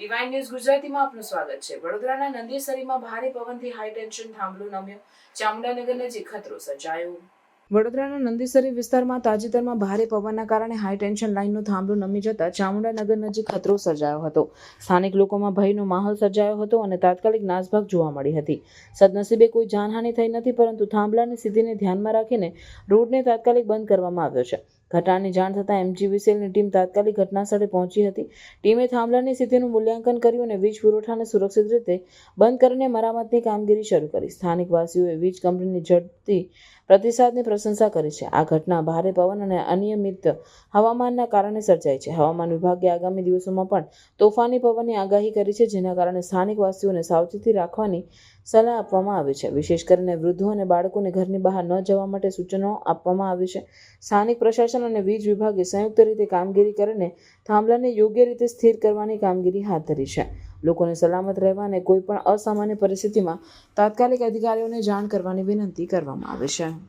Nine news ગુજરાતીમાં આપનું સ્વાગત છે. વડોદરાના નંદીસરીમાં ભારે પવનથી હાઈ ટેન્શન થાંભલું નમ્યો. ચામુંડાનગર નજીક ખતરો સર્જાયો. વડોદરાના નંદીસરી વિસ્તારમાં તાજેતરમાં ભારે પવનના કારણે હાઈ ટેન્શન લાઇનનું થાંભલું નમી જતા ચામુંડાનગર નજીક ખતરો સર્જાયો હતો. સ્થાનિક લોકોમાં ભયનો માહોલ સર્જાયો હતો અને તાત્કાલિક નાસભાગ જોવા મળી હતી. સદનસીબે કોઈ જાનહાનિ થઈ નથી, પરંતુ થાંભલાની સ્થિતિને ધ્યાનમાં રાખીને રોડને તાત્કાલિક બંધ કરવામાં આવ્યો છે. ઘટનાની જાણ થતાં એમજીવીસીએલની ટીમ તાત્કાલિક ઘટના સ્થળે પહોંચી હતી. ટીમે થાંભલાની સ્થિતિનું મૂલ્યાંકન કર્યું અને વીજ પુરવઠાને સુરક્ષિત રીતે બંધ કરીને મરામતની કામગીરી શરૂ કરી. સ્થાનિક વાસીઓએ વીજ કંપનીની ઝડપી પ્રતિસાદની પ્રશંસા કરી છે. આ ઘટના ભારે પવન અને અનિયમિત હવામાનના કારણે સર્જાઈ છે. હવામાન વિભાગે આગામી દિવસોમાં પણ તોફાની પવનની આગાહી કરી છે, જેના કારણે સ્થાનિક વાસીઓને સાવચેતી રાખવાની સલાહ આપવામાં આવી છે. વિશેષ કરીને વૃદ્ધો અને બાળકોને ઘરની બહાર ન જવા માટે સૂચનો આપવામાં આવી છે. સ્થાનિક પ્રશાસન અને વીજ વિભાગે સંયુક્ત રીતે કામગીરી કરીને થાંભલાને યોગ્ય રીતે સ્થિર કરવાની કામગીરી હાથ ધરી છે. લોકોને સલામત રહેવા અને કોઈ પણ અસામાન્ય પરિસ્થિતિમાં તાત્કાલિક અધિકારીઓને જાણ કરવાની વિનંતી કરવામાં આવે છે.